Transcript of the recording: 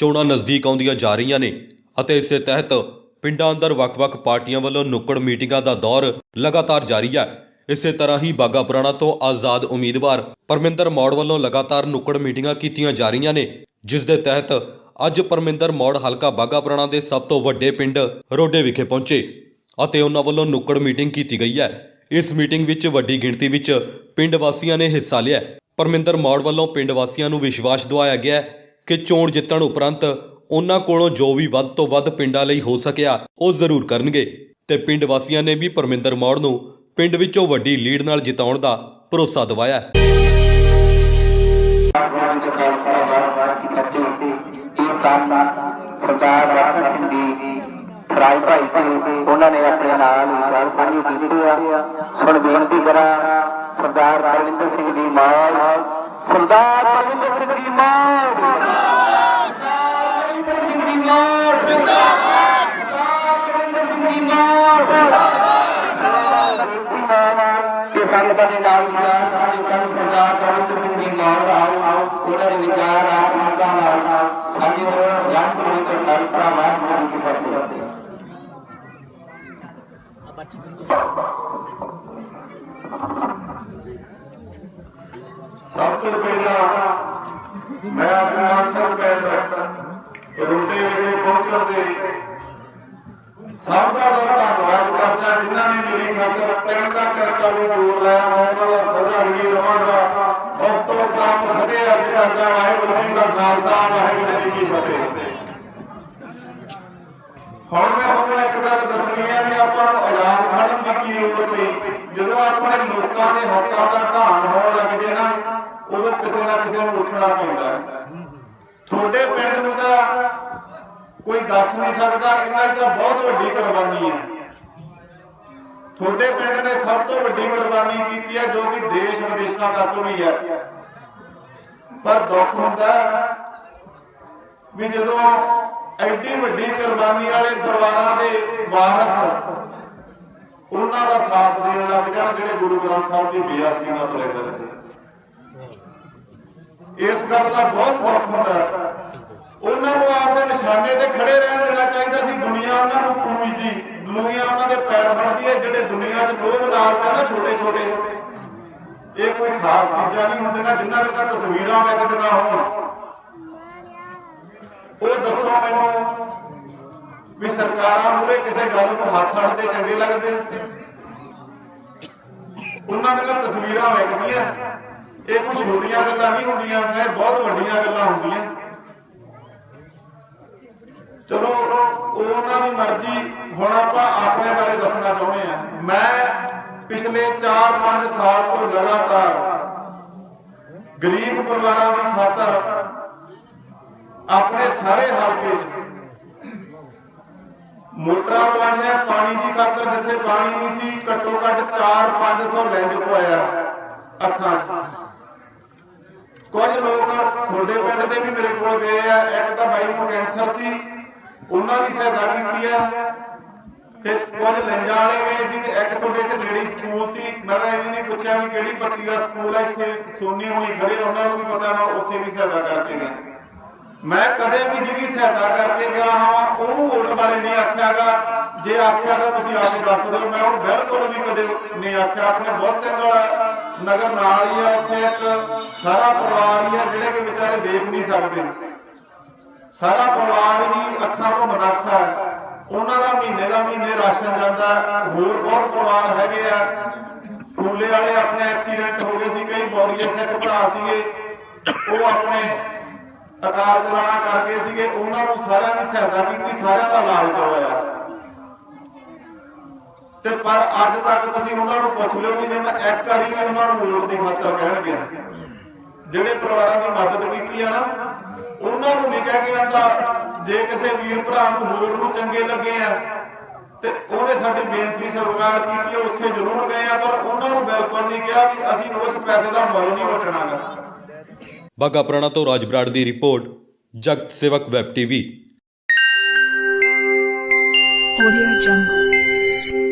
ਚੋਣਾਂ ਨਜ਼ਦੀਕ ਆਉਂਦੀਆਂ ਜਾ ਰਹੀਆਂ ਨੇ ਅਤੇ ਇਸੇ ਤਹਿਤ ਪਿੰਡਾਂ ਅੰਦਰ ਵੱਖ-ਵੱਖ ਪਾਰਟੀਆਂ ਵੱਲੋਂ ਨੁੱਕੜ ਮੀਟਿੰਗਾਂ ਦਾ ਦੌਰ ਲਗਾਤਾਰ ਜਾਰੀ ਹੈ। ਇਸੇ ਤਰ੍ਹਾਂ ਹੀ ਬਾਗਾ ਪੁਰਾਣਾ ਤੋਂ ਆਜ਼ਾਦ ਉਮੀਦਵਾਰ ਪਰਮਿੰਦਰ ਮੌੜ ਵੱਲੋਂ ਲਗਾਤਾਰ ਨੁੱਕੜ ਮੀਟਿੰਗਾਂ ਕੀਤੀਆਂ ਜਾ ਰਹੀਆਂ ਨੇ, ਜਿਸ ਦੇ ਤਹਿਤ ਅੱਜ ਪਰਮਿੰਦਰ ਮੌੜ ਹਲਕਾ ਬਾਗਾ ਪੁਰਾਣਾ ਦੇ ਸਭ ਤੋਂ ਵੱਡੇ ਪਿੰਡ ਰੋਡੇ ਵਿਖੇ ਪਹੁੰਚੇ ਅਤੇ ਉਹਨਾਂ ਵੱਲੋਂ ਨੁੱਕੜ ਮੀਟਿੰਗ ਕੀਤੀ ਗਈ ਹੈ। ਇਸ ਮੀਟਿੰਗ ਵਿੱਚ ਵੱਡੀ ਗਿਣਤੀ ਵਿੱਚ ਪਿੰਡ ਵਾਸੀਆਂ ਨੇ ਹਿੱਸਾ ਲਿਆ ਪਰਮਿੰਦਰ ਮੌੜ ਵੱਲੋਂ ਪਿੰਡ ਵਾਸੀਆਂ ਨੂੰ ਵਿਸ਼ਵਾਸ ਦਿਵਾਇਆ ਗਿਆ ਕਿ ਚੋਣ ਜਿੱਤਣ ਉਪਰੰਤ ਉਹਨਾਂ ਕੋਲੋਂ ਜੋ ਵੀ ਵੱਧ ਤੋਂ ਵੱਧ ਪਿੰਡਾਂ ਲਈ ਹੋ ਸਕਿਆ, ਉਹ ਜ਼ਰੂਰ ਕਰਨਗੇ। ਤੇ ਪਿੰਡ ਵਾਸੀਆਂ ਨੇ ਵੀ ਪਰਮਿੰਦਰ ਮੌੜ ਨੂੰ ਪਿੰਡ ਵਿੱਚੋਂ ਵੱਡੀ ਲੀਡ ਨਾਲ ਜਿਤਾਉਣ ਦਾ ਭਰੋਸਾ ਦਿਵਾਇਆ ਹੈ। ਸਰਦਾਰ ਰਾਜਾ ਸਿੰਘ ਜੀ ਫਰਾਈ ਭਾਈ ਜੀ ਉਹਨਾਂ ਨੇ ਆਪਣੇ ਨਾਲ ਵਿਚਾਰ ਸਾਂਝੀ ਕੀਤੀ ਆ ਹੁਣ ਬੇਨਤੀ ਕਰਾਂ ਸਰਦਾਰ ਰਵਿੰਦਰ ਸਿੰਘ ਜੀ ਮਾਲ ਸਰਦਾਰ ਰਵਿੰਦਰ ਸਿੰਘ ਜੀ ਮਾਲ ਕਿ ਦੇ ਨਾਲ ਵਿਚਾਰ ਸਾਡੇ ਕੱਲ ਸਰਦਾਰ ਰਵਿੰਦਰ ਸਿੰਘ ਜੀ ਮਾਲ ਆਓ ਉਹਨਾਂ ਦੇ ਵਿਚਾਰ ਆਤਮਾ ਨਾਲ ਸਾਡੇ ਨੂੰ ਗਿਆਨ ਕਰਨ ਦਾ ਪ੍ਰਮਾਣ ਮਾਨ ਕੀ ਫਤਿਹ ਸਭ ਤੋਂ ਪਹਿਲਾਂ ਮੈਂ ਆਪਣੇ ਅੰਤਰ ਪਿੰਡ ਰੋਡੇ ਵਿਖੇ ਪਹੁੰਚਣ ਦੇ ਸਭ ਜਿਨ੍ਹਾਂ ਖਾਤਰ ਤਿੰਨਕਾ ਤਿੰਨਕਾ ਨੂੰ ਜੋੜ ਲਾਇਆ ਉਹਨਾਂ ਦਾ ਸਦਾ ਹੀ ਰਵਾਂਗਾ ਉਸ ਤੋਂ ਪ੍ਰਾਪਤ ਫਤਿਹ ਅਰਜ ਕਰਦਾ, ਵਾਹਿਗੁਰੂ ਜੀ ਕਾ ਖਾਲਸਾ, ਵਾਹਿਗੁਰੂ ਜੀ ਕੀ ਫਤਿਹ। ਹੁਣ ਮੈਂ ਤੁਹਾਨੂੰ ਇੱਕ ਗੱਲ ਦੱਸਣੀ ਹੈ ਵੀ ਆਪਾਂ ਨੂੰ ਆਜ਼ਾਦ ਖੜਨ ਦੀ ਕੀ ਲੋੜ ਪਈ। ਜਦੋਂ ਆਪਣੇ ਲੋਕਾਂ ਦੇ ਹੱਕਾਂ ਦਾ ਘਾਣ ਹੋਣ ਲੱਗ ਜੇ ਨਾ, ਉਦੋਂ ਕਿਸੇ ਨਾ ਕਿਸੇ ਨੂੰ ਉੱਠਣਾ ਪੈਂਦਾ ਤੁਹਾਡੇ ਪਿੰਡ ਨੂੰ ਤਾਂ ਕੋਈ ਦੱਸ ਨਹੀਂ ਸਕਦਾ ਇਹਨਾਂ ਦੀ ਤਾਂ ਬਹੁਤ ਵੱਡੀ ਕੁਰਬਾਨੀ ਹੈ। ਤੁਹਾਡੇ ਪਿੰਡ ਨੇ ਸਭ ਤੋਂ ਵੱਡੀ ਕੁਰਬਾਨੀ ਕੀਤੀ ਹੈ, ਜੋ ਕਿ ਦੇਸ਼ ਵਿਦੇਸ਼ਾਂ ਤੱਕ ਵੀ ਹੈ। ਪਰ ਦੁੱਖ ਹੁੰਦਾ ਵੀ ਜਦੋਂ ਐਡੀ ਵੱਡੀ ਕੁਰਬਾਨੀ ਵਾਲੇ ਪਰਿਵਾਰਾਂ ਦੇ ਵਾਰਸ ਉਹਨਾਂ ਦਾ ਸਾਥ ਦੇਣ ਲੱਗ ਜਾਣ, ਜਿਹੜੇ ਗੁਰੂ ਗ੍ਰੰਥ ਸਾਹਿਬ ਦੀ ਬੇਅਦਬੀ ਨਾਲ ਤੁਰੇ ਫਿਰਦੇ ਇਸ ਗੱਲ ਦਾ ਬਹੁਤ ਦੁੱਖ ਹੁੰਦਾ ਉਹਨਾਂ ਨੂੰ ਆਪਦੇ ਨਿਸ਼ਾਨੇ ਤੇ ਖੜੇ ਰਹਿਣ ਦੇਣਾ ਚਾਹੀਦਾ ਸੀ ਦੁਨੀਆ ਉਹਨਾਂ ਨੂੰ ਪੂਜਦੀ ਦੁਨੀਆ ਉਹਨਾਂ ਦੇ ਪੈਰ ਫੜਦੀ ਹੈ ਜਿਹੜੇ ਦੁਨੀਆ 'ਚ ਲੋਭ ਲਾਲਚ ਹੈ ਨਾ ਛੋਟੇ ਛੋਟੇ, ਇਹ ਕੋਈ ਖਾਸ ਚੀਜ਼ਾਂ ਨਹੀਂ ਹੁੰਦੀਆਂ ਜਿਨ੍ਹਾਂ ਦੀਆਂ ਤਸਵੀਰਾਂ ਵਿਕਦੀਆਂ ਹੋਣ ਉਹ ਦੱਸੋ ਮੈਨੂੰ ਵੀ ਸਰਕਾਰਾਂ ਮੂਰੇ ਕਿਸੇ ਗੱਲ ਨੂੰ ਹੱਥ ਅੜਦੇ ਚੰਗੇ ਲੱਗਦੇ? ਉਹਨਾਂ ਦੀਆਂ ਤਸਵੀਰਾਂ ਵਿਕਦੀਆਂ ਇਹ ਕੋਈ ਛੋਟੀਆਂ ਗੱਲਾਂ ਨਹੀਂ ਹੁੰਦੀਆਂ, ਇਹ ਬਹੁਤ ਵੱਡੀਆਂ ਗੱਲਾਂ ਹੁੰਦੀਆਂ। ਚਲੋ ਉਹਨਾਂ ਦੀ ਮਰਜ਼ੀ ਹੁਣ ਆਪਾਂ ਆਪਣੇ ਬਾਰੇ ਦੱਸਣਾ ਚਾਹੁੰਦੇ ਆ ਮੈਂ ਪਿਛਲੇ 4-5 ਸਾਲ ਤੋਂ ਲਗਾਤਾਰ ਗਰੀਬ ਪਰਿਵਾਰਾਂ ਦੀ ਖਾਤਰ ਆਪਣੇ ਸਾਰੇ ਹਲਕੇ 'ਚ ਮੋਟਰਾਂ ਲਵਾਈਆਂ ਪਾਣੀ ਦੀ ਖਾਤਰ ਜਿੱਥੇ ਪਾਣੀ ਨਹੀਂ ਸੀ, ਘੱਟੋ ਘੱਟ 4-500 ਲੈਂਜ ਪਵਾਇਆ ਅੱਖਾਂ 'ਚ। ਕੁਝ ਲੋਕ ਤੁਹਾਡੇ ਪਿੰਡ ਦੇ ਵੀ ਮੇਰੇ ਕੋਲ ਗਏ ਆ, ਇੱਕ ਤਾਂ ਬਾਈ ਨੂੰ ਕੈਂਸਰ ਸੀ, ਉਹਨਾਂ ਦੀ ਸਹਾਇਤਾ ਕੀਤੀ ਆ। ਤੇ ਕੁਝ ਲੰਜਾਂ ਵਾਲੇ ਗਏ ਸੀ ਤੇ ਇੱਕ ਤੁਹਾਡੇ ਇੱਥੇ ਜਿਹੜੀ ਸਕੂਲ ਸੀ, ਮੈਂ ਤਾਂ ਇਹ ਵੀ ਪੁੱਛਿਆ ਵੀ ਕਿਹੜੀ ਪੱਤੀ ਦਾ ਸਕੂਲ ਹੈ ਇੱਥੇ? ਸੋਨੀ ਹੋਣੀ ਖੜੇ ਉਹਨਾਂ ਨੂੰ ਵੀ ਪਤਾ ਮੈਂ ਉੱਥੇ ਵੀ ਸਹਾਇਤਾ ਕਰਕੇ ਗਿਆ ਮੈਂ ਕਦੇ ਵੀ ਜਿਹਦੀ ਸਹਾਇਤਾ ਕਰਕੇ ਗਿਆ ਹਾਂ, ਉਹਨੂੰ ਵੋਟ ਬਾਰੇ ਨਹੀਂ ਆਖਿਆਗਾ ਜੇ ਆਖਿਆ ਤਾਂ ਤੁਸੀਂ ਆ ਕੇ ਦੱਸ ਦਿਓ, ਮੈਂ ਉਹਨੂੰ ਬਿਲਕੁਲ ਵੀ ਕਦੇ ਨਹੀਂ ਆਖਿਆ। ਆਪਣੇ ਬਹੁਤ ਸਿੰਘ ਵਾਲਾ ਨਗਰ ਨਾਲ ਹੀ ਆ ਉੱਥੇ ਇੱਕ, ਸਾਰਾ ਪਰਿਵਾਰ ਹੀ ਆ ਜਿਹੜੇ ਕਿ ਵਿਚਾਰੇ ਦੇਖ ਨਹੀਂ ਸਕਦੇ। ਸਾਰਾ ਪਰਿਵਾਰ ਹੀ ਅੱਖਾਂ ਤੋਂ ਮਨਾਖਾ ਹੈ ਉਹਨਾਂ ਦਾ ਮਹੀਨੇ ਦਾ ਮਹੀਨੇ ਰਾਸ਼ਨ ਜਾਂਦਾ ਹੋਰ ਬਹੁਤ ਪਰਿਵਾਰ ਹੈਗੇ ਆ। ਫੂਲੇ ਵਾਲੇ ਆਪਣੇ ਐਕਸੀਡੈਂਟ ਹੋ ਗਏ ਸੀ ਕਈ ਬੌਰੀਏ ਸਿੱਖ ਭਰਾ ਸੀਗੇ। ਉਹ ਆਪਣੇ ਅਕਾਲ ਚਲਾਣਾ ਕਰ ਸੀਗੇ। ਉਹਨਾਂ ਨੂੰ ਸਾਰਿਆਂ ਦੀ ਸਹਾਇਤਾ ਕੀਤੀ, ਸਾਰਿਆਂ ਦਾ ਇਲਾਜ ਕਰਵਾਇਆ। ਤੇ ਪਰ ਅੱਜ ਤੱਕ ਤੁਸੀਂ ਉਹਨਾਂ ਨੂੰ ਪੁੱਛ ਲਿਓ ਕਿ ਜੇ ਮੈਂ ਇੱਕ ਵਾਰੀ ਵੀ ਉਹਨਾਂ ਨੂੰ ਵੋਟ ਦੀ ਖਾਤਰ ਕਹਿਣ ਗਿਆ ਜਿਹੜੇ ਪਰਿਵਾਰਾਂ ਦੀ ਮਦਦ ਕੀਤੀ ਆ ਨਾ, ਉਹਨਾਂ ਨੂੰ ਨਹੀਂ ਕਹਿ ਕੇ ਆਂਦਾ ਜੇ ਕਿਸੇ ਵੀਰ ਭਰਾ ਨੂੰ ਹੋਰ ਨੂੰ ਚੰਗੇ ਲੱਗੇ ਆ ਤੇ ਉਹਨੇ ਸਾਡੀ ਬੇਨਤੀ ਸਵਾਰ ਕੀਤੀ ਆ, ਉੱਥੇ ਜ਼ਰੂਰ ਗਏ ਆ ਪਰ ਉਹਨਾਂ ਨੂੰ ਬਿਲਕੁਲ ਨਹੀਂ ਕਿਹਾ ਕਿ ਅਸੀਂ ਉਸ ਪੈਸੇ ਦਾ ਮੁੱਲ ਨਹੀਂ ਵਟਣਾਗਾ ਬਾਗਾ ਪੁਰਾਣਾ ਤੋਂ ਰਾਜ ਬਰਾੜ ਦੀ ਰਿਪੋਰਟ ਜਗਤ ਸੇਵਕ ਵੈਬ ਟੀਵੀ Audio Jungle.